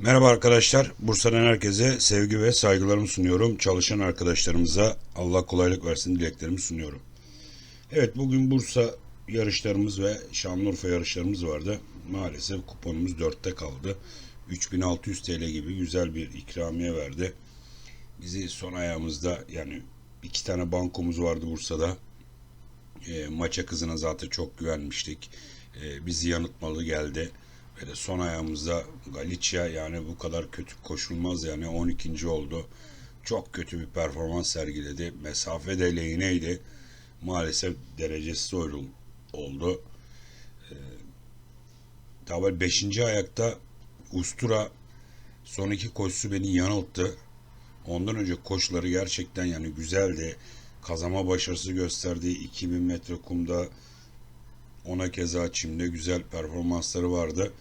Merhaba arkadaşlar. Bursa'dan herkese sevgi ve saygılarımı sunuyorum. Çalışan arkadaşlarımıza Allah kolaylık versin dileklerimi sunuyorum. Evet bugün Bursa yarışlarımız ve Şanlıurfa yarışlarımız vardı. Maalesef kuponumuz 4'te kaldı. 3600 TL gibi güzel bir ikramiye verdi. Bizi son ayağımızda yani iki tane bankomuz vardı Bursa'da. E, maça kızına zaten çok güvenmiştik. E, bizi yanıltmalı geldi. Ve son ayağımızda Galicia yani bu kadar kötü koşulmaz yani 12. oldu. Çok kötü bir performans sergiledi. Mesafe de lehineydi. Maalesef derecesiz oyrul oldu. Ee, tabi 5. ayakta Ustura son iki koşusu beni yanılttı. Ondan önce koşuları gerçekten yani güzeldi. Kazama başarısı gösterdiği 2000 metre kumda ona keza çimde güzel performansları vardı.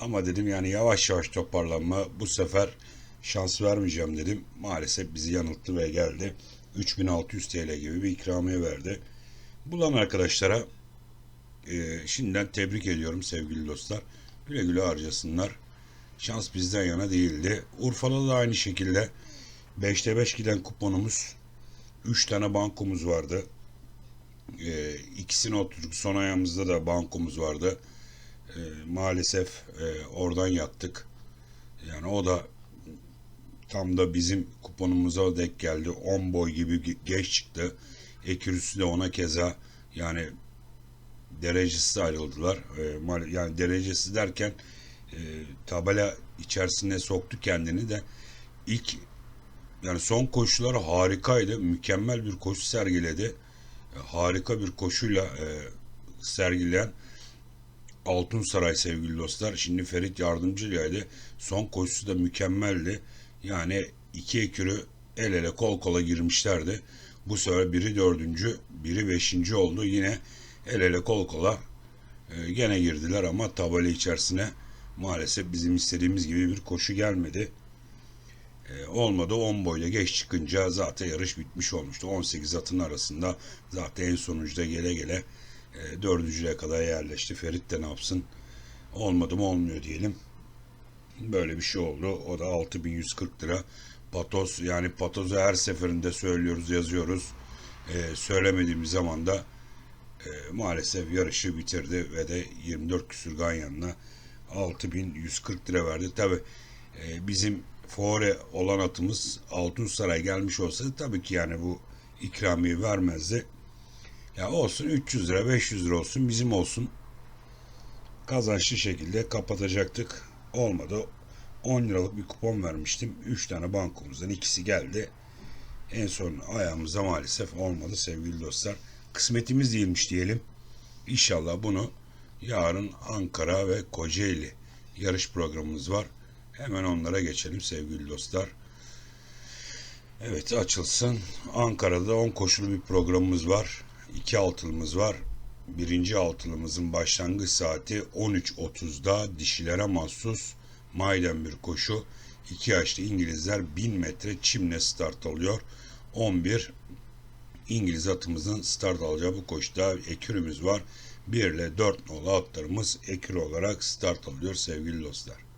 Ama dedim yani yavaş yavaş toparlanma. Bu sefer şans vermeyeceğim dedim. Maalesef bizi yanılttı ve geldi. 3600 TL gibi bir ikramiye verdi. Bulan arkadaşlara e, şimdiden tebrik ediyorum sevgili dostlar. Güle güle harcasınlar. Şans bizden yana değildi. Urfa'da da aynı şekilde 5'te 5 giden kuponumuz 3 tane bankomuz vardı. E, ikisini oturduk. Son ayağımızda da bankomuz vardı. E, maalesef e, oradan yattık. Yani o da tam da bizim kuponumuza denk geldi. 10 boy gibi geç çıktı. Ekürüsü de ona keza yani derecesiz ayrıldılar. E, yani derecesi derken e, tabela içerisine soktu kendini de ilk yani son koşuları harikaydı. Mükemmel bir koşu sergiledi. Harika bir koşuyla e, sergileyen Altun Saray sevgili dostlar. Şimdi Ferit yardımcıydı. Son koşusu da mükemmeldi. Yani iki ekürü el ele kol kola girmişlerdi. Bu sefer biri dördüncü, biri beşinci oldu. Yine el ele kol kola e, gene girdiler ama tabela içerisine maalesef bizim istediğimiz gibi bir koşu gelmedi. E, olmadı 10 boyla geç çıkınca zaten yarış bitmiş olmuştu. 18 atın arasında zaten en sonucuda gele gele e, dördüncüye kadar yerleşti. Ferit de ne yapsın? Olmadı mı olmuyor diyelim. Böyle bir şey oldu. O da 6140 lira. Patos yani Patos'u her seferinde söylüyoruz, yazıyoruz. E, söylemediğimiz zaman da e, maalesef yarışı bitirdi ve de 24 küsür ganyanına 6140 lira verdi. Tabi e, bizim Fore olan atımız Altun Saray gelmiş olsaydı tabii ki yani bu ikramiye vermezdi. Ya olsun 300 lira 500 lira olsun bizim olsun. Kazançlı şekilde kapatacaktık. Olmadı. 10 liralık bir kupon vermiştim. 3 tane bankomuzdan ikisi geldi. En son ayağımızda maalesef olmadı sevgili dostlar. Kısmetimiz değilmiş diyelim. İnşallah bunu yarın Ankara ve Kocaeli yarış programımız var. Hemen onlara geçelim sevgili dostlar. Evet açılsın. Ankara'da 10 koşulu bir programımız var. 2 altılımız var. Birinci altılımızın başlangıç saati 13.30'da dişilere mahsus maiden bir koşu. 2 yaşlı İngilizler 1000 metre çimle start alıyor. 11 İngiliz atımızın start alacağı bu koşuda ekürümüz var. 1 ile 4 nolu atlarımız ekür olarak start alıyor sevgili dostlar.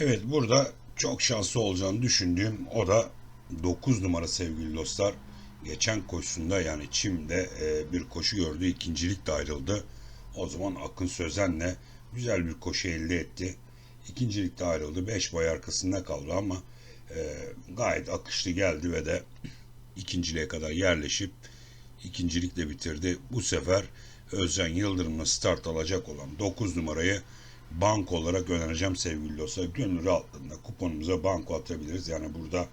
Evet burada çok şanslı olacağını düşündüğüm o da 9 numara sevgili dostlar. Geçen koşusunda yani Çim'de e, bir koşu gördü. ikincilik de ayrıldı. O zaman Akın Sözen'le güzel bir koşu elde etti. İkincilikte ayrıldı. 5 boy arkasında kaldı ama e, gayet akışlı geldi ve de ikinciliğe kadar yerleşip ikincilikle bitirdi. Bu sefer Özcan Yıldırım'la start alacak olan 9 numarayı banko olarak önereceğim sevgili dostlar. Gönül rahatlığında kuponumuza banko atabiliriz. Yani burada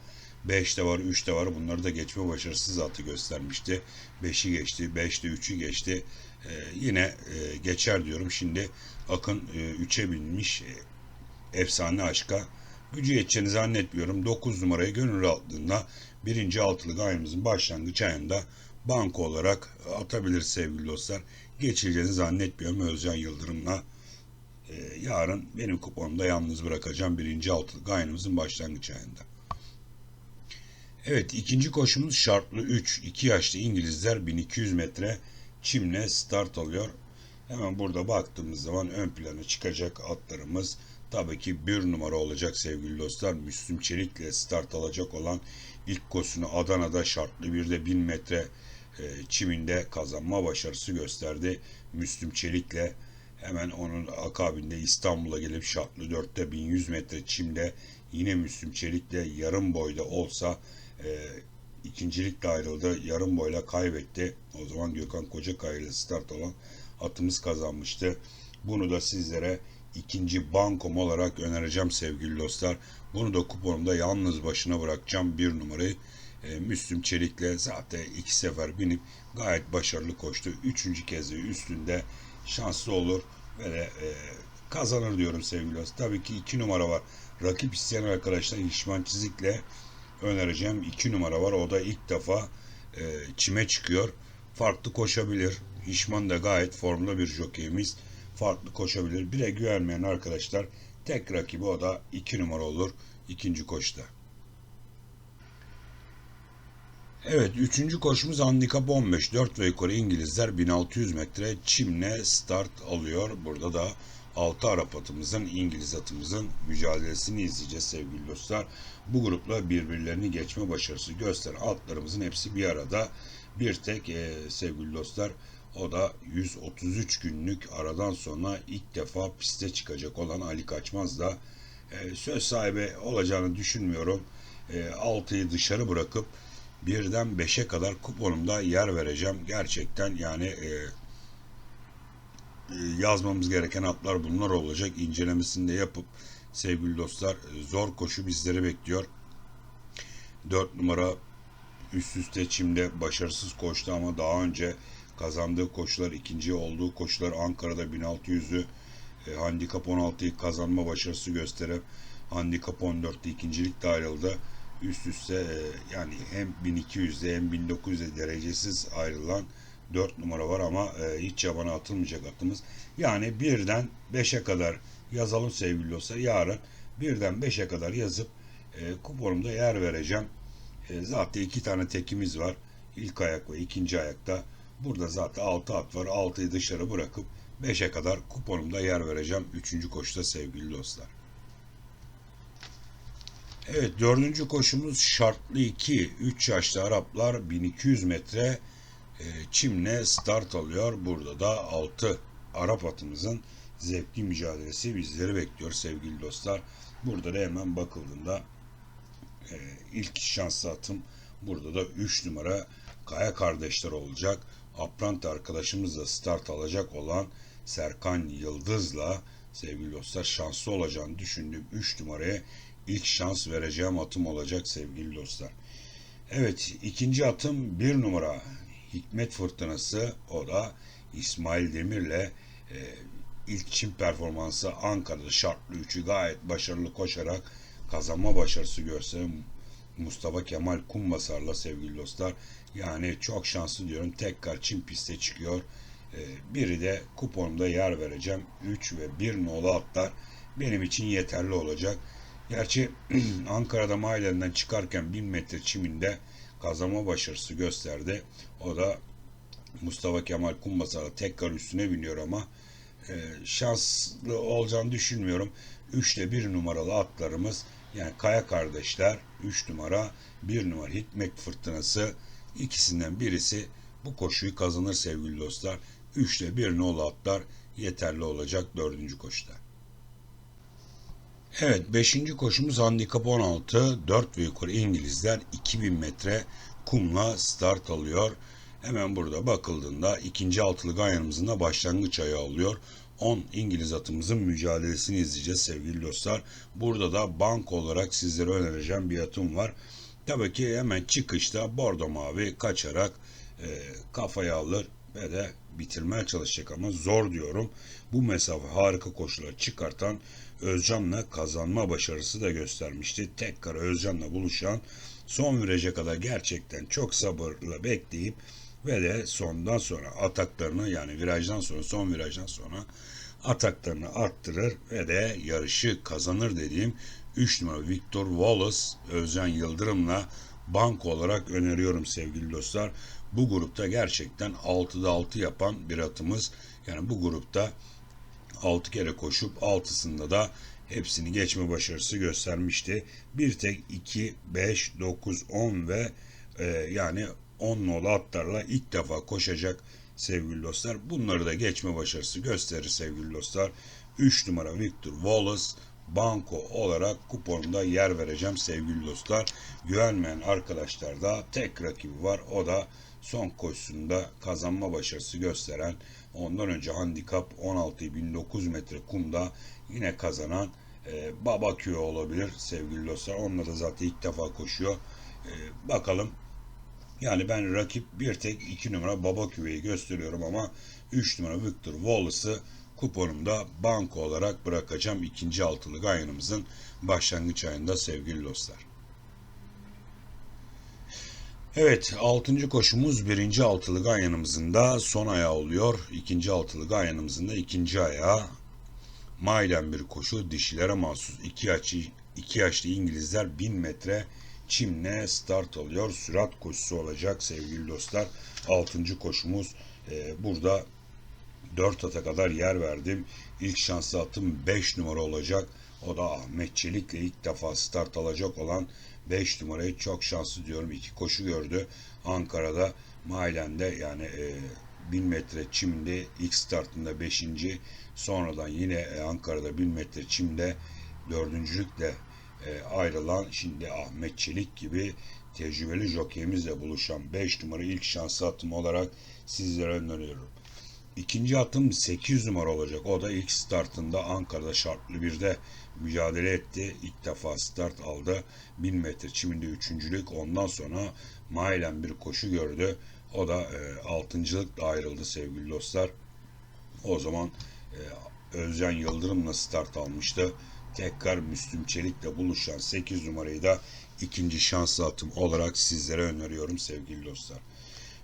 5 de var, 3 de var. Bunları da geçme başarısız atı göstermişti. 5'i geçti, 5'te 3'ü geçti. Ee, yine e, geçer diyorum. Şimdi Akın e, 3'e binmiş e, efsane aşka. Gücü yeteceğini zannetmiyorum. 9 numarayı gönül rahatlığında birinci altılık ayımızın başlangıç ayında banko olarak atabiliriz sevgili dostlar. Geçileceğini zannetmiyorum Özcan Yıldırım'la. Ee, yarın benim kuponumda yalnız bırakacağım birinci altılık ayımızın başlangıç ayında. Evet ikinci koşumuz şartlı 3. 2 yaşlı İngilizler 1200 metre çimle start alıyor. Hemen burada baktığımız zaman ön plana çıkacak atlarımız tabii ki bir numara olacak sevgili dostlar. Müslüm Çelik'le start alacak olan ilk koşusunu Adana'da şartlı bir de 1000 metre e, çiminde kazanma başarısı gösterdi. Müslüm Çelik'le hemen onun akabinde İstanbul'a gelip şartlı 4'te 1100 metre çimde yine Müslüm Çelik'le yarım boyda olsa e, ikincilikle ayrıldı. Yarım boyla kaybetti. O zaman Gökhan Kocakaya ile start olan atımız kazanmıştı. Bunu da sizlere ikinci bankom olarak önereceğim sevgili dostlar. Bunu da kuponumda yalnız başına bırakacağım bir numarayı. E, Müslüm Çelik'le zaten iki sefer binip gayet başarılı koştu. Üçüncü kez de üstünde şanslı olur ve e, kazanır diyorum sevgili dostlar. Tabii ki iki numara var. Rakip isteyen arkadaşlar Hişman Çizik'le önereceğim. iki numara var. O da ilk defa e, çime çıkıyor. Farklı koşabilir. Hişman da gayet formda bir jokeyimiz. Farklı koşabilir. Bire güvenmeyen arkadaşlar tek rakibi o da iki numara olur ikinci koşta. Evet, üçüncü koşumuz handikap 15. 4 ve yukarı İngilizler 1600 metre çimle start alıyor. Burada da 6 Arap atımızın, İngiliz atımızın mücadelesini izleyeceğiz sevgili dostlar. Bu grupla birbirlerini geçme başarısı gösteren atlarımızın hepsi bir arada. Bir tek e, sevgili dostlar o da 133 günlük aradan sonra ilk defa piste çıkacak olan Ali Kaçmaz da e, söz sahibi olacağını düşünmüyorum. E, 6'yı dışarı bırakıp birden 5'e kadar kuponumda yer vereceğim. Gerçekten yani e, e, yazmamız gereken atlar bunlar olacak. İncelemesini de yapıp sevgili dostlar zor koşu bizleri bekliyor. 4 numara üst üste çimde başarısız koştu ama daha önce kazandığı koşular ikinci olduğu koşular Ankara'da 1600'ü e, handikap 16'yı kazanma başarısı gösterip handikap 14'te ikincilikte ayrıldı. Üst üste e, yani hem 1200'de hem 1900'de derecesiz ayrılan 4 numara var ama e, hiç yabana atılmayacak atımız. Yani birden 5'e kadar yazalım sevgili dostlar. Yarın birden 5'e kadar yazıp e, kuponumda yer vereceğim. Zaten iki tane tekimiz var. İlk ayak ve ikinci ayakta. Burada zaten 6 at var. 6'yı dışarı bırakıp 5'e kadar kuponumda yer vereceğim. 3. koşuda sevgili dostlar. Evet dördüncü koşumuz şartlı 2. 3 yaşlı Araplar 1200 metre e, çimle start alıyor. Burada da 6 Arap atımızın zevkli mücadelesi bizleri bekliyor sevgili dostlar. Burada da hemen bakıldığında e, ilk şanslı atım burada da 3 numara Kaya kardeşler olacak. Aprant arkadaşımız da start alacak olan Serkan Yıldız'la sevgili dostlar şanslı olacağını düşündüğüm 3 numaraya ilk şans vereceğim atım olacak sevgili dostlar. Evet ikinci atım bir numara Hikmet Fırtınası o da İsmail Demir'le e, ilk çim performansı Ankara'da şartlı üçü gayet başarılı koşarak kazanma başarısı gösteren Mustafa Kemal Kumbasar'la sevgili dostlar. Yani çok şanslı diyorum. Tekrar çim piste çıkıyor. Ee, biri de kuponumda yer vereceğim. 3 ve 1 nolu atlar benim için yeterli olacak. Gerçi Ankara'da mahallenden çıkarken 1000 metre çiminde kazanma başarısı gösterdi. O da Mustafa Kemal Kumbasar'a tekrar üstüne biniyor ama e, şanslı olacağını düşünmüyorum. 3 ile 1 numaralı atlarımız yani Kaya kardeşler 3 numara 1 numara Hikmet Fırtınası ikisinden birisi bu koşuyu kazanır sevgili dostlar. 3 ile 1 nolu atlar yeterli olacak 4. koşuda. Evet 5. koşumuz handikap 16 4 ve yukarı İngilizler 2000 metre kumla start alıyor. Hemen burada bakıldığında ikinci altılı ganyanımızın da başlangıç ayağı alıyor. 10 İngiliz atımızın mücadelesini izleyeceğiz sevgili dostlar. Burada da bank olarak sizlere önereceğim bir atım var. Tabii ki hemen çıkışta bordo mavi kaçarak e, kafaya alır ve de bitirmeye çalışacak ama zor diyorum. Bu mesafe harika koşular çıkartan Özcan'la kazanma başarısı da göstermişti. Tekrar Özcan'la buluşan son viraj'a kadar gerçekten çok sabırla bekleyip ve de sondan sonra ataklarını yani virajdan sonra son virajdan sonra ataklarını arttırır ve de yarışı kazanır dediğim 3 numara Victor Wallace Özcan Yıldırım'la bank olarak öneriyorum sevgili dostlar. Bu grupta gerçekten 6'da 6 yapan bir atımız. Yani bu grupta 6 kere koşup 6'sında da hepsini geçme başarısı göstermişti. Bir tek 2, 5, 9, 10 ve e, yani 10 nolu atlarla ilk defa koşacak sevgili dostlar. Bunları da geçme başarısı gösterir sevgili dostlar. 3 numara Victor Wallace banko olarak kuponumda yer vereceğim sevgili dostlar. Güvenmeyen arkadaşlar da tek rakibi var. O da son koşusunda kazanma başarısı gösteren ondan önce handikap 16.009 metre kumda yine kazanan e, Baba Kyo olabilir sevgili dostlar. Onunla da zaten ilk defa koşuyor. E, bakalım yani ben rakip bir tek 2 numara Baba Küve'yi gösteriyorum ama 3 numara Victor Wallace'ı kuponumda banko olarak bırakacağım ikinci altılı gayanımızın başlangıç ayında sevgili dostlar. Evet, altıncı koşumuz birinci altılı ganyanımızın da son ayağı oluyor. İkinci altılı ganyanımızın da ikinci ayağı. Mayden bir koşu, dişilere mahsus iki yaşlı, iki yaşlı İngilizler 1000 metre çimle start alıyor. Sürat koşusu olacak sevgili dostlar. Altıncı koşumuz. Ee, burada 4 ata kadar yer verdim. İlk şanslı atım 5 numara olacak. O da Ahmet Çelik'le ilk defa start alacak olan 5 numarayı çok şanslı diyorum. İki koşu gördü. Ankara'da Mailen'de yani e, 1000 metre çimde ilk startında 5. Sonradan yine e, Ankara'da 1000 metre çimde dördüncülükle e, ayrılan şimdi Ahmet Çelik gibi tecrübeli jokeyimizle buluşan 5 numara ilk şanslı atım olarak sizlere öneriyorum. İkinci atım 800 numara olacak. O da ilk startında Ankara'da şartlı birde mücadele etti. İlk defa start aldı. 1000 metre çiminde üçüncülük. Ondan sonra Mailen bir koşu gördü. O da e, altıncılıkla ayrıldı sevgili dostlar. O zaman e, Özcan Yıldırım'la start almıştı. Tekrar Müslüm Çelik'le buluşan 8 numarayı da ikinci şanslı atım olarak sizlere öneriyorum sevgili dostlar.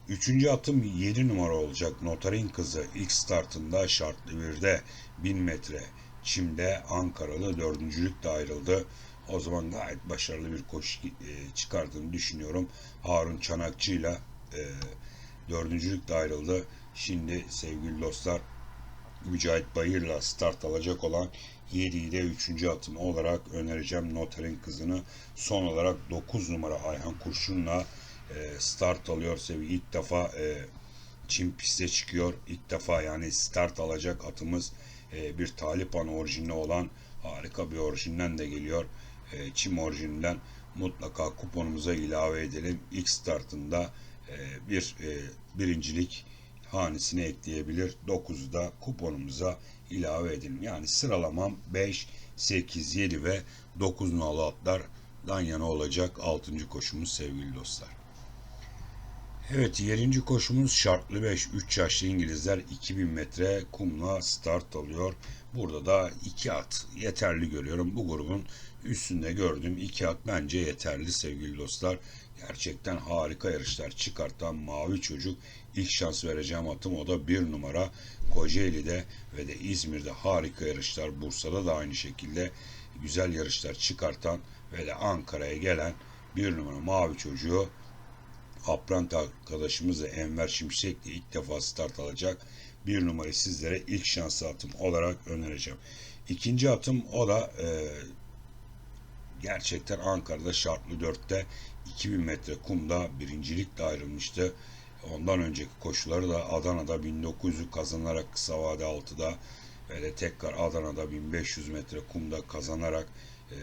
Üçüncü atım 7 numara olacak. Notar'ın kızı ilk startında şartlı birde 1000 metre çimde Ankaralı dördüncülükle ayrıldı. O zaman gayet başarılı bir koşu e, çıkardığını düşünüyorum. Harun Çanakçı ile dördüncülükle ayrıldı. Şimdi sevgili dostlar Mücahit Bayır'la start alacak olan 7'yi de 3. atım olarak önereceğim Noter'in kızını. Son olarak 9 numara Ayhan Kurşun'la e, start alıyor sevi ilk defa e, Çin piste çıkıyor. İlk defa yani start alacak atımız e, bir Talipan orijinli olan harika bir orijinden de geliyor. E, Çin orijinden mutlaka kuponumuza ilave edelim. İlk startında e, bir e, birincilik hanesine ekleyebilir. 9'u da kuponumuza ilave edelim. Yani sıralamam 5, 8, 7 ve 9 nolu atlardan yana olacak 6. koşumuz sevgili dostlar. Evet 7. koşumuz şartlı 5 3 yaşlı İngilizler 2000 metre kumla start alıyor. Burada da 2 at yeterli görüyorum. Bu grubun üstünde gördüğüm 2 at bence yeterli sevgili dostlar. Gerçekten harika yarışlar çıkartan mavi çocuk ilk şans vereceğim atım o da bir numara Kocaeli'de ve de İzmir'de harika yarışlar Bursa'da da aynı şekilde güzel yarışlar çıkartan ve de Ankara'ya gelen bir numara mavi çocuğu Aprant arkadaşımız da Enver Şimşek de ilk defa start alacak. Bir numarayı sizlere ilk şanslı atım olarak önereceğim. İkinci atım o da e, gerçekten Ankara'da şartlı dörtte 2000 metre kumda birincilikle ayrılmıştı. Ondan önceki koşuları da Adana'da 1900'ü kazanarak kısa vade 6'da ve de tekrar Adana'da 1500 metre kumda kazanarak e,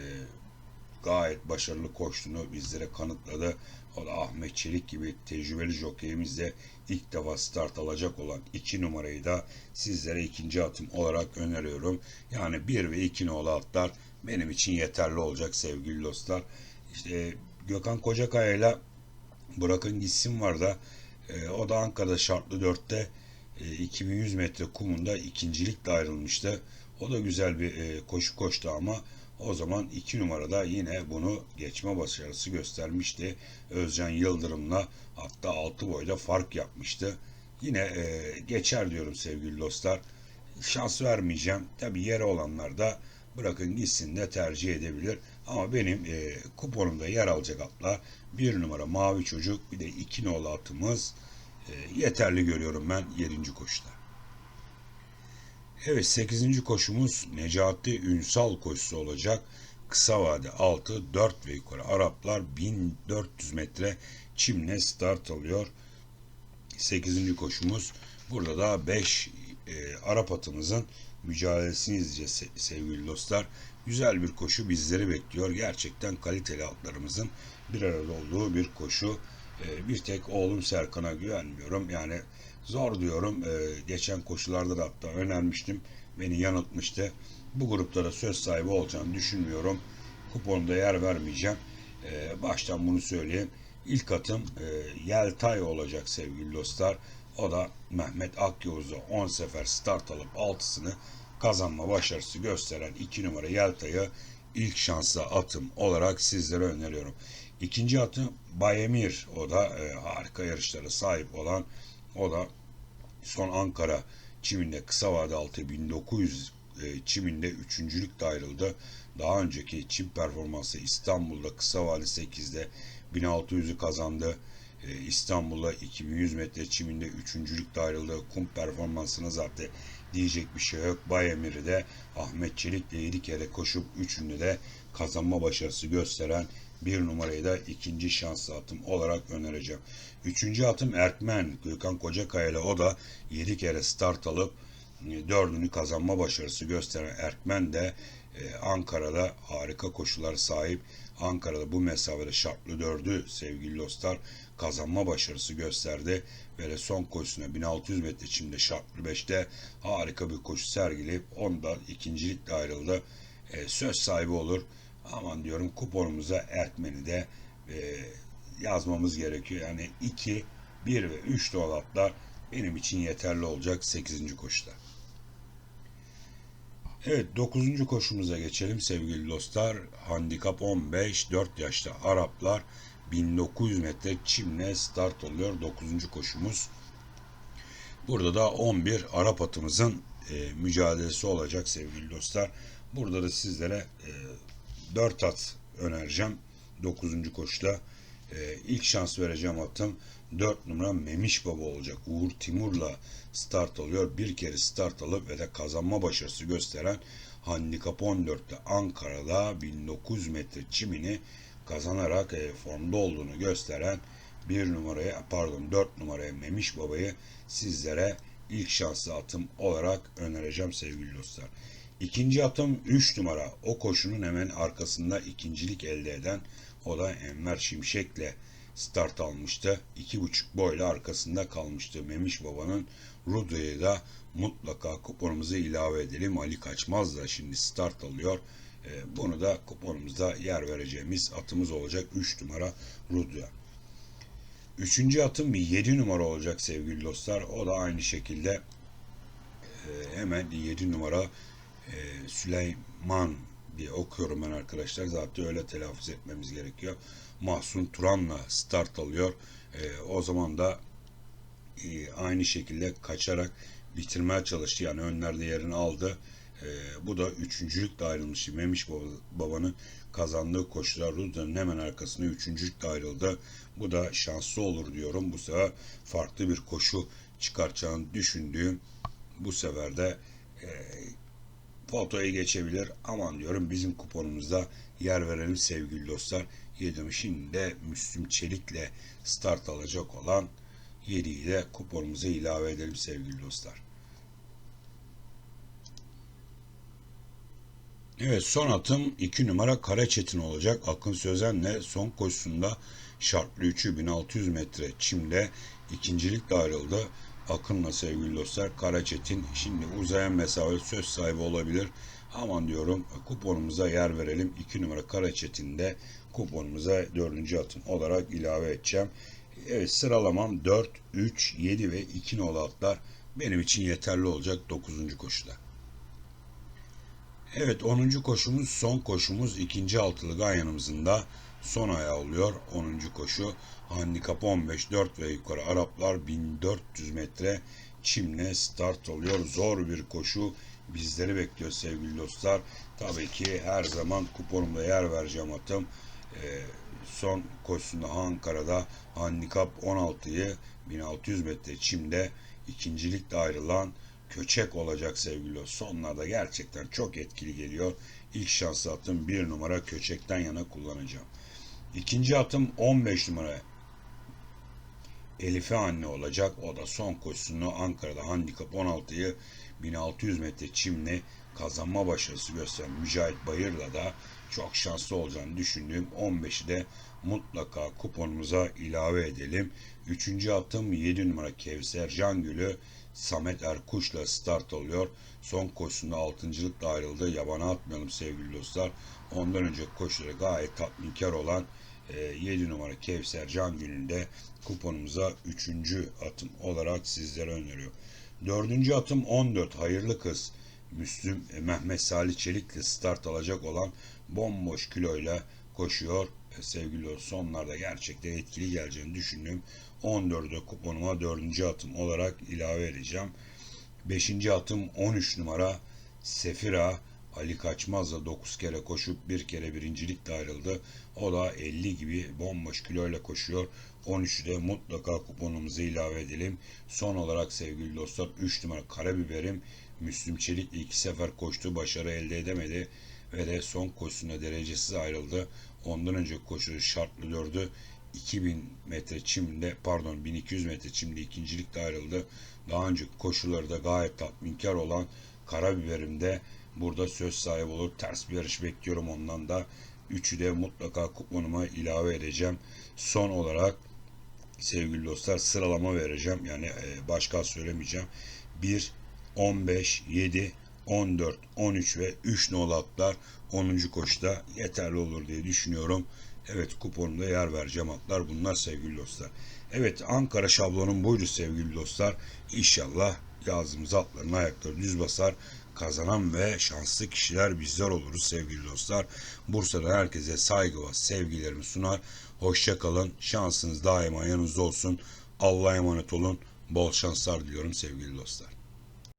gayet başarılı koştuğunu bizlere kanıtladı. O da Ahmet Çelik gibi tecrübeli jokeyimiz de ilk defa start alacak olan 2 numarayı da sizlere ikinci atım olarak öneriyorum. Yani 1 ve 2 nolu atlar benim için yeterli olacak sevgili dostlar. İşte Gökhan Kocakaya ile Bırakın Gitsin var da e, o da Ankara'da şartlı 4'te e, 2100 metre kumunda ikincilikle ayrılmıştı. O da güzel bir e, koşu koştu ama o zaman iki numarada yine bunu geçme başarısı göstermişti. Özcan Yıldırım'la hatta 6 boyda fark yapmıştı. Yine e, geçer diyorum sevgili dostlar. Şans vermeyeceğim. Tabi yere olanlar da bırakın gitsin de tercih edebilir. Ama benim e, kuponumda yer alacak atlar bir numara mavi çocuk bir de iki nolu atımız e, yeterli görüyorum ben 7. koşuda. Evet 8. koşumuz Necati Ünsal koşusu olacak. Kısa vade 6, 4 ve yukarı Araplar 1400 metre çimle start alıyor. 8. koşumuz. Burada da 5 e, Arap atımızın mücadelesini izleyeceğiz se- sevgili dostlar. Güzel bir koşu bizleri bekliyor. Gerçekten kaliteli atlarımızın bir arada olduğu bir koşu. E, bir tek oğlum Serkan'a güvenmiyorum. Yani zor diyorum. E, geçen koşularda da hatta önermiştim. Beni yanıltmıştı. Bu grupta da söz sahibi olacağını düşünmüyorum. Kuponda yer vermeyeceğim. E, baştan bunu söyleyeyim. İlk atım e, Yeltay olacak sevgili dostlar. O da Mehmet Akyavuz'da 10 sefer start alıp 6'sını kazanma başarısı gösteren 2 numara Yeltay'ı ilk şanslı atım olarak sizlere öneriyorum. İkinci atım Bayemir. O da e, harika yarışlara sahip olan o da son Ankara çiminde kısa vade altı 1900 e, çiminde üçüncülükle ayrıldı. Daha önceki çim performansı İstanbul'da kısa vade 8'de 1600'ü kazandı. E, İstanbul'da 2100 metre çiminde üçüncülükle ayrıldı. Kum performansına zaten diyecek bir şey yok. Bayemir'i de Ahmet Çelik'le 7 kere koşup üçünde de kazanma başarısı gösteren bir numarayı da ikinci şanslı atım olarak önereceğim. Üçüncü atım Erkmen. Gökhan Kocakaya o da 7 kere start alıp e, dördünü kazanma başarısı gösteren Erkmen de e, Ankara'da harika koşular sahip. Ankara'da bu mesafede şartlı dördü sevgili dostlar kazanma başarısı gösterdi. De son koşusuna 1600 metre çimde şartlı 5'te harika bir koşu sergileyip ondan ikincilikle ayrıldı. E, söz sahibi olur. Aman diyorum kuponumuza Erkmen'i de e, yazmamız gerekiyor. Yani 2, 1 ve 3 dolatlar benim için yeterli olacak 8. koşuda. Evet 9. koşumuza geçelim sevgili dostlar. Handikap 15, 4 yaşta Araplar 1900 metre çimle start oluyor 9. koşumuz. Burada da 11 Arap atımızın e, mücadelesi olacak sevgili dostlar. Burada da sizlere e, 4 at önereceğim 9. koşuda. E, ilk şans vereceğim atım 4 numara Memiş Baba olacak. Uğur Timur'la start alıyor. Bir kere start alıp ve de kazanma başarısı gösteren Handikap 14'te Ankara'da 1900 metre çimini kazanarak e, formda olduğunu gösteren bir numaraya pardon 4 numaraya Memiş Baba'yı sizlere ilk şanslı atım olarak önereceğim sevgili dostlar. İkinci atım 3 numara. O koşunun hemen arkasında ikincilik elde eden o da Enver Şimşek'le start almıştı. 2,5 boyla arkasında kalmıştı. Memiş Baba'nın Rudya'yı da mutlaka kuponumuza ilave edelim. Ali Kaçmaz da şimdi start alıyor. E, bunu da kuponumuzda yer vereceğimiz atımız olacak. 3 numara Rudya. Üçüncü atım bir 7 numara olacak sevgili dostlar. O da aynı şekilde e, hemen 7 numara e, Süleyman diye okuyorum ben arkadaşlar. Zaten öyle telaffuz etmemiz gerekiyor. Mahsun Turan'la start alıyor. E, o zaman da e, aynı şekilde kaçarak bitirmeye çalıştı. Yani önlerde yerini aldı. E, bu da üçüncülükle ayrılmış. Memiş baba, babanın kazandığı koşular Rudya'nın hemen arkasında üçüncülükle ayrıldı. Bu da şanslı olur diyorum. Bu sefer farklı bir koşu çıkartacağını düşündüğüm bu sefer de e, fotoya geçebilir. Aman diyorum bizim kuponumuzda yer verelim sevgili dostlar. Yedim şimdi de Müslüm Çelik'le start alacak olan 7'yi de kuponumuza ilave edelim sevgili dostlar. Evet son atım 2 numara Karaçetin olacak. Akın Sözen'le son koşusunda şartlı 3'ü 1600 metre çimde ikincilikle ayrıldı. Akın'la sevgili dostlar Karaçetin şimdi uzayan mesafe söz sahibi olabilir. Aman diyorum kuponumuza yer verelim. 2 numara Karaçetin'de kuponumuza 4. atım olarak ilave edeceğim. Evet sıralamam 4, 3, 7 ve 2 nolu atlar benim için yeterli olacak 9. koşuda. Evet 10. koşumuz son koşumuz ikinci altılı ganyanımızın da son ayağı oluyor. 10. koşu handikap 15 4 ve yukarı Araplar 1400 metre çimle start oluyor. Zor bir koşu bizleri bekliyor sevgili dostlar. Tabii ki her zaman kuponumda yer vereceğim atım. Ee, son koşusunda Ankara'da handikap 16'yı 1600 metre çimde ikincilikle ayrılan köçek olacak sevgili dostlar. Sonlarda gerçekten çok etkili geliyor. İlk şanslı atım 1 numara köçekten yana kullanacağım. İkinci atım 15 numara Elife anne olacak. O da son koşusunu Ankara'da handikap 16'yı 1600 metre çimle kazanma başarısı gösteren Mücahit Bayır'la da çok şanslı olacağını düşündüğüm 15'i de mutlaka kuponumuza ilave edelim. Üçüncü atım 7 numara Kevser Cangül'ü Samet Erkuş'la start oluyor. Son koşusunda altıncılıkla ayrıldı. Yabana atmayalım sevgili dostlar. Ondan önce koşuları gayet tatminkar olan 7 numara Kevser Cangül'ün de kuponumuza 3. atım olarak sizlere öneriyor. 4. atım 14 hayırlı kız. Müslüm e, Mehmet Salih Çelik'le start alacak olan bomboş kiloyla koşuyor. E, Sevgili dostlar sonlarda gerçekten etkili geleceğini düşündüm. 14'e kuponuma 4. atım olarak ilave edeceğim. 5. atım 13 numara Sefira Ali Kaçmaz'la 9 kere koşup bir kere birincilikle ayrıldı. O da 50 gibi bomboş kiloyla koşuyor. 13'ü de mutlaka kuponumuza ilave edelim. Son olarak sevgili dostlar 3 numara Karabiberim Müslüm Çelik iki sefer koştu başarı elde edemedi ve de son koşusunda derecesiz ayrıldı. Ondan önce koşu şartlı dördü 2000 metre çimde pardon 1200 metre çimde ikincilikte ayrıldı. Daha önce koşuları da gayet tatminkar olan Karabiberim'de burada söz sahibi olur. Ters bir yarış bekliyorum ondan da. Üçü de mutlaka kuponuma ilave edeceğim. Son olarak sevgili dostlar sıralama vereceğim. Yani e, başka söylemeyeceğim. 1, 15, 7, 14, 13 ve 3 nolu atlar 10. koşuda yeterli olur diye düşünüyorum. Evet kuponumda yer vereceğim atlar bunlar sevgili dostlar. Evet Ankara şablonun buydu sevgili dostlar. İnşallah yazdığımız atların ayakları düz basar. Kazanan ve şanslı kişiler bizler oluruz sevgili dostlar. Bursa'da herkese saygı ve sevgilerimi sunar. Hoşça kalın. Şansınız daima yanınızda olsun. Allah'a emanet olun. Bol şanslar diliyorum sevgili dostlar.